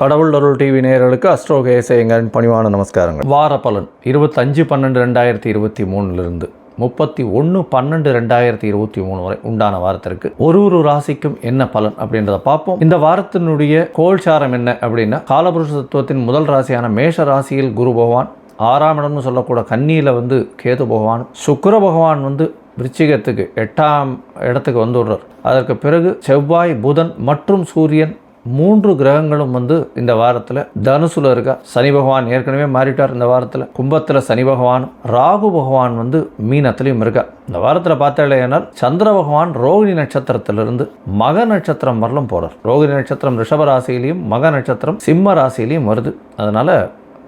கடவுள் அருள் டிவி நேயர்களுக்கு அஸ்ட்ரோகேசேங்கரின் பணிவான நமஸ்காரங்கள். வார பலன் இருபத்தஞ்சு பன்னெண்டு ரெண்டாயிரத்தி இருபத்தி மூணுலேருந்து முப்பத்தி ஒன்று பன்னெண்டு ரெண்டாயிரத்தி இருபத்தி மூணு வரை உண்டான வாரத்திற்கு ஒரு ஒரு ராசிக்கும் என்ன பலன் அப்படின்றத பார்ப்போம். இந்த வாரத்தினுடைய கோல்சாரம் என்ன அப்படின்னா காலபுருஷ தத்துவத்தின் முதல் ராசியான மேஷ ராசியில் குரு பகவான் ஆறாம் இடம்னு சொல்லக்கூட கன்னியில் வந்து கேது பகவான் சுக்கர பகவான் வந்து விருச்சிகத்துக்கு எட்டாம் இடத்துக்கு வந்துடுறார். அதற்கு பிறகு செவ்வாய் புதன் மற்றும் சூரியன் மூன்று கிரகங்களும் வந்து இந்த வாரத்தில் தனுசுல இருக்கா. சனி பகவான் ஏற்கனவே மாறிட்டார் இந்த வாரத்தில். கும்பத்தில் சனி பகவான் ராகு பகவான் வந்து மீனத்திலையும் இருக்கா. இந்த வாரத்தில் பார்த்தாலேனால் சந்திர பகவான் ரோகிணி நட்சத்திரத்திலிருந்து மக நட்சத்திரம் வரலும் போகிறார் ரோகிணி நட்சத்திரம் ரிஷப ராசியிலையும் மக நட்சத்திரம் சிம்ம ராசியிலையும் வருது. அதனால்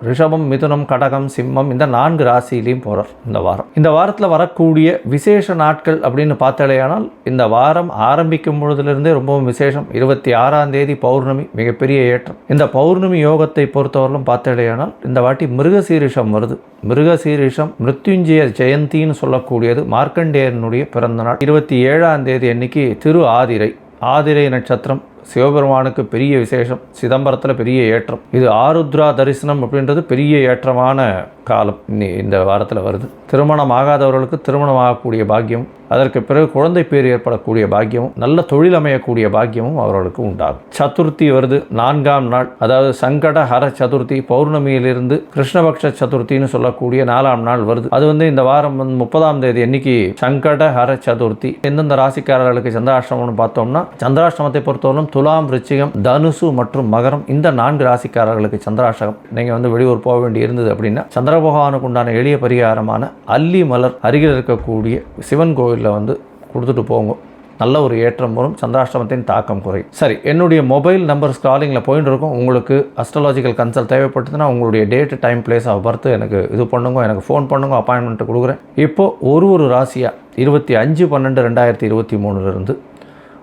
ரிஷபம் மிதுனம் கடகம் சிம்மம் இந்த நான்கு ராசியிலையும் போகிறார் இந்த வாரம். இந்த வாரத்தில் வரக்கூடிய விசேஷ நாட்கள் அப்படின்னு பார்த்தாலேயானால் இந்த வாரம் ஆரம்பிக்கும் பொழுதுலேருந்தே ரொம்பவும் விசேஷம். இருபத்தி ஆறாம் தேதி பௌர்ணமி மிகப்பெரிய ஏற்றம். இந்த பௌர்ணமி யோகத்தை பொறுத்தவரையிலும் பார்த்தாலேயானால் இந்த வாட்டி மிருகசீரிஷம் வருது. மிருகசீரிஷம் மிருத்யுஞ்சய ஜெயந்தின்னு சொல்லக்கூடியது மார்க்கண்டேயனுடைய பிறந்த நாள். இருபத்தி ஏழாம் தேதி அன்னைக்கு திரு ஆதிரை ஆதிரை நட்சத்திரம் சிவபெருமானுக்கு பெரிய விசேஷம் சிதம்பரத்தில் பெரிய ஏற்றம். இது ஆருத்ரா தரிசனம் அப்படின்றது பெரிய ஏற்றமான காலம். இந்த வாரத்தில் வருது. திருமணம் ஆகாதவர்களுக்கு திருமணம் ஆகக்கூடிய பாக்கியம் அதற்கு பிறகு குழந்தை பேர் ஏற்படக்கூடிய பாக்கியமும் நல்ல தொழில் அமையக்கூடிய பாக்கியமும் அவர்களுக்கு உண்டாகும். சதுர்த்தி வருது நான்காம் நாள். அதாவது சங்கட ஹர சதுர்த்தி பௌர்ணமியிலிருந்து கிருஷ்ணபக்ஷ சதுர்த்தின்னு சொல்லக்கூடிய நாலாம் நாள் வருது. அது வந்து இந்த வாரம் வந்து முப்பதாம் தேதி அன்னைக்கு சங்கட ஹர சதுர்த்தி. எந்தெந்த ராசிக்காரர்களுக்கு சந்திராஷ்டமம்னு பார்த்தோம்னா சந்திராஷ்டமத்தை பொறுத்தவரைக்கும் துலாம் ரிச்சிகம் தனுசு மற்றும் மகரம் இந்த நான்கு ராசிக்காரர்களுக்கு சந்திராஷ்டகம். நீங்கள் வந்து வெளியூர் போக வேண்டி இருந்தது அப்படின்னா சந்திர பகவானுக்கு உண்டான எளிய பரிகாரமான அல்லி மலர் அருகில் இருக்கக்கூடிய சிவன் கோவிலில் வந்து கொடுத்துட்டு போங்க. நல்ல ஒரு ஏற்றம் வரும் சந்திராஷ்டமத்தின் தாக்கம் குறையும். சரி என்னுடைய மொபைல் நம்பர் ஸ்காலிங்கில் போயிட்டு இருக்கும். உங்களுக்கு அஸ்ட்ராலாஜிக்கல் கன்சல்ட் தேவைப்பட்டதுன்னா உங்களுடைய date time place of birth எனக்கு இது பண்ணுங்க எனக்கு ஃபோன் பண்ணுங்க அப்பாயின்மெண்ட் கொடுக்குறேன். இப்போ ஒரு ஒரு ராசியாக இருபத்தி அஞ்சு பன்னெண்டு ரெண்டாயிரத்தி இருபத்தி மூணுலேருந்து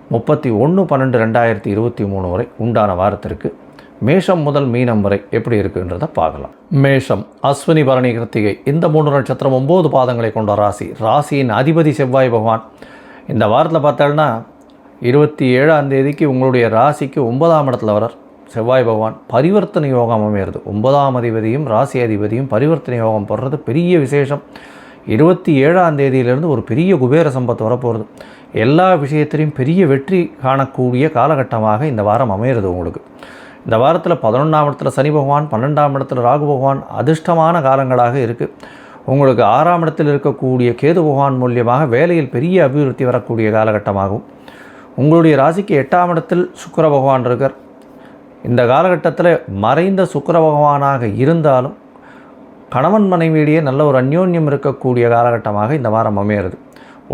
முப்பத்தி ஒன்று பன்னெண்டு ரெண்டாயிரத்தி இருபத்தி மூணு வரை உண்டான வாரத்திற்கு மேஷம் முதல் மீனம் வரை எப்படி இருக்குன்றதை பார்க்கலாம். மேஷம் அஸ்வினி பரணி கிருத்திகை இந்த மூன்று நட்சத்திரம் ஒம்பது பாதங்களை கொண்ட ராசி. ராசியின் அதிபதி செவ்வாய் பகவான். இந்த வாரத்தில் பார்த்தோம்னா இருபத்தி ஏழாம் தேதிக்கு உங்களுடைய ராசிக்கு ஒன்பதாம் இடத்துல வரார் செவ்வாய் பகவான். பரிவர்த்தனை யோகம் அமையிறது. ஒன்பதாம் அதிபதியும் ராசி அதிபதியும் பரிவர்த்தனை யோகம் போடுறது பெரிய விசேஷம். இருபத்தி ஏழாம் தேதியிலிருந்து ஒரு பெரிய குபேர சம்பத் வரப்போகிறது எல்லா விஷயத்திலையும் பெரிய வெற்றி காணக்கூடிய காலகட்டமாக இந்த வாரம் அமையிறது உங்களுக்கு. இந்த வாரத்தில் பதினொன்றாம் இடத்துல சனி பகவான் பன்னெண்டாம் இடத்துல ராகு பகவான் அதிர்ஷ்டமான காலங்களாக இருக்குது உங்களுக்கு ஆறாம் இடத்தில் இருக்கக்கூடிய கேது பகவான் மூலியமாக வேலையில் பெரிய அபிவிருத்தி வரக்கூடிய காலகட்டமாகும். உங்களுடைய ராசிக்கு எட்டாம் இடத்தில் சுக்கர பகவான் இருக்கார். இந்த காலகட்டத்தில் மறைந்த சுக்கர பகவானாக இருந்தாலும் கணவன் மனைவியிடையே நல்ல ஒரு அந்யோன்யம் இருக்கக்கூடிய காலகட்டமாக இந்த வாரம் அமையிறது.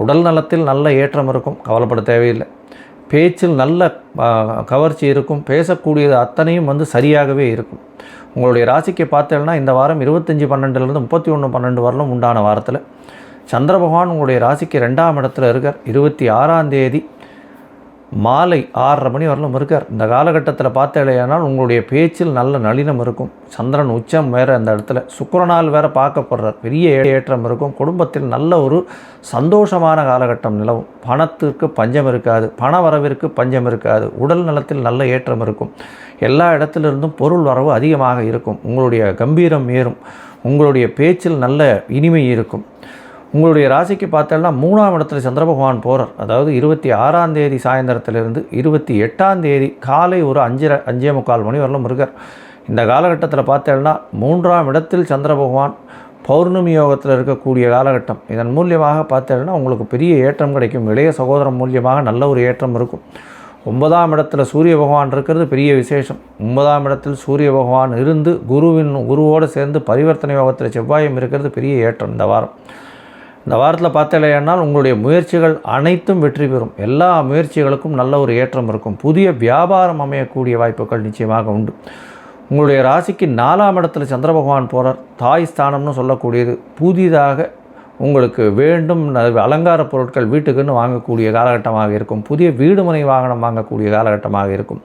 உடல் நலத்தில் நல்ல ஏற்றம் இருக்கும் கவலைப்பட தேவையில்லை. பேச்சில் நல்ல கவர்ச்சி இருக்கும் பேசக்கூடியது அத்தனையும் வந்து சரியாகவே இருக்கும். உங்களுடைய ராசிக்கு பார்த்தேன்னா இந்த வாரம் இருபத்தஞ்சி பன்னெண்டுலேருந்து முப்பத்தி ஒன்று பன்னெண்டு வரலும் உண்டான வாரத்தில். சந்திர பகவான் உங்களுடைய ராசிக்கு ரெண்டாம் இடத்துல இருக்கார். இருபத்தி ஆறாம் தேதி மாலை ஆறரை மணி வரலும் இருக்கார். இந்த காலகட்டத்தில் பார்த்தேனால் உங்களுடைய பேச்சில் நல்ல நளினம் இருக்கும். சந்திரன் உச்சம் வேறு அந்த இடத்துல. சுக்கிரனால் வேற பார்க்கப்படுறார். பெரிய ஏற்றம் இருக்கும். குடும்பத்தில் நல்ல ஒரு சந்தோஷமான காலகட்டம் நிலவும். பணத்திற்கு பஞ்சம் இருக்காது. பண வரவிற்கு பஞ்சம் இருக்காது. உடல் நலத்தில் நல்ல ஏற்றம் இருக்கும். எல்லா இடத்திலிருந்தும் பொருள் வரவு அதிகமாக இருக்கும். உங்களுடைய கம்பீரம் ஏறும். உங்களுடைய பேச்சில் நல்ல இனிமை இருக்கும். உங்களுடைய ராசிக்கு பார்த்தோம்னா மூணாம் இடத்துல சந்திர பகவான் போகிறார் அதாவது இருபத்தி ஆறாம் தேதி சாயந்தரத்திலிருந்து இருபத்தி எட்டாம் தேதி காலை ஒரு அஞ்சரை அஞ்சே முக்கால் மணி வரலும் இருக்கார் இந்த காலகட்டத்தில் பார்த்தோம்னா மூன்றாம் இடத்தில் சந்திர பகவான் பௌர்ணமி யோகத்தில் இருக்கக்கூடிய காலகட்டம். இதன் மூலியமாக பார்த்தோம்னா உங்களுக்கு பெரிய ஏற்றம் கிடைக்கும். இளைய சகோதரம் மூலியமாக நல்ல ஒரு ஏற்றம் இருக்கும். ஒன்பதாம் இடத்துல சூரிய பகவான் இருக்கிறது பெரிய விசேஷம். ஒன்பதாம் இடத்தில் சூரிய பகவான் இருந்து குருவின் குருவோடு சேர்ந்து பரிவர்த்தனை யோகத்தில் செவ்வாயும் இருக்கிறது பெரிய ஏற்றம் இந்த வாரம். இந்த வாரத்தில் பார்த்தலையானால் உங்களுடைய முயற்சிகள் அனைத்தும் வெற்றி பெறும். எல்லா முயற்சிகளுக்கும் நல்ல ஒரு ஏற்றம் இருக்கும். புதிய வியாபாரம் அமையக்கூடிய வாய்ப்புகள் நிச்சயமாக உண்டு. உங்களுடைய ராசிக்கு நாலாம் இடத்துல சந்திர பகவான் போகிறார் தாய் ஸ்தானம்னு சொல்லக்கூடியது புதிதாக உங்களுக்கு வேண்டும் அலங்கார பொருட்கள் வீட்டுக்குன்னு வாங்கக்கூடிய காலகட்டமாக இருக்கும். புதிய வீடு மனை வாகனம் வாங்கக்கூடிய காலகட்டமாக இருக்கும்.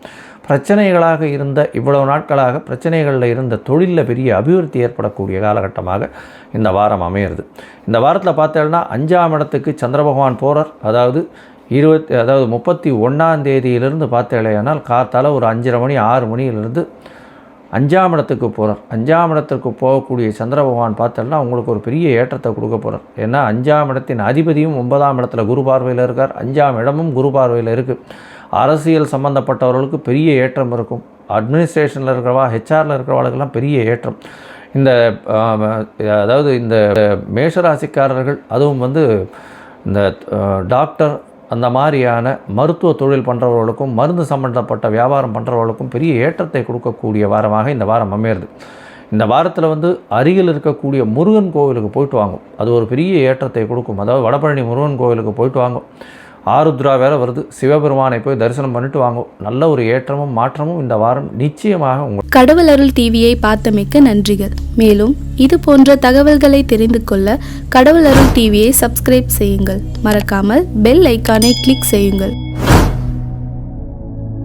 பிரச்சனைகளாக இருந்த இவ்வளவு நாட்களாக பிரச்சனைகளில் இருந்த தொழிலில் பெரிய அபிவிருத்தி ஏற்படக்கூடிய காலகட்டமாக இந்த வாரம் அமையிறது. இந்த வாரத்தில் பார்த்தோம்னா அஞ்சாம் இடத்துக்கு சந்திர பகவான் போகிறார் அதாவது இருபத்தி அதாவது முப்பத்தி ஒன்றாம் தேதியிலிருந்து பார்த்தேலையானால் காத்தால் ஒரு அஞ்சரை மணி ஆறு மணியிலிருந்து அஞ்சாம் இடத்துக்கு போகிறார் அஞ்சாம் இடத்துக்கு போகக்கூடிய சந்திர பகவான் பார்த்தோம்னா உங்களுக்கு ஒரு பெரிய ஏற்றத்தை கொடுக்க போகிறார் ஏன்னா அஞ்சாம் இடத்தின் அதிபதியும் ஒன்பதாம் இடத்துல குரு பார்வையில் இருக்கார். அஞ்சாம் இடமும் குரு பார்வையில் இருக்குது அரசியல் சம்மந்தப்பட்டவர்களுக்கு பெரிய ஏற்றம் இருக்கும். அட்மினிஸ்ட்ரேஷனில் இருக்கிறவா ஹெச்ஆரில் இருக்கிறவர்களுக்கெல்லாம் பெரிய ஏற்றம். இந்த அதாவது இந்த மேஷராசிக்காரர்கள் அதுவும் வந்து இந்த டாக்டர் அந்த மாதிரியான மருத்துவ தொழில் பண்ணுறவர்களுக்கும் மருந்து சம்பந்தப்பட்ட வியாபாரம் பண்ணுறவர்களுக்கும் பெரிய ஏற்றத்தை கொடுக்கக்கூடிய வாரமாக இந்த வாரம் அமையிறது. இந்த வாரத்தில் வந்து அருகில் இருக்கக்கூடிய முருகன் கோவிலுக்கு போயிட்டு வாங்கும். அது ஒரு பெரிய ஏற்றத்தை கொடுக்கும். அதாவது வடபழனி முருகன் கோவிலுக்கு போயிட்டு வாங்கும். ஆருத்ரா வேற வருது. சிவபெருமானை போய் தரிசனம் பண்ணிட்டு வாங்கும் நல்ல ஒரு ஏற்றமும் மாற்றமும் இந்த வாரம் நிச்சயமாக உங்களுக்கு கடவுள் அருள் டிவியை பார்த்தமைக்க நன்றிகள். மேலும் இது போன்ற தகவல்களை தெரிந்து கொள்ள கடவுள் அருள் டிவியை சப்ஸ்கிரைப் செய்யுங்கள். மறக்காமல் பெல் ஐக்கானை கிளிக் செய்யுங்கள்.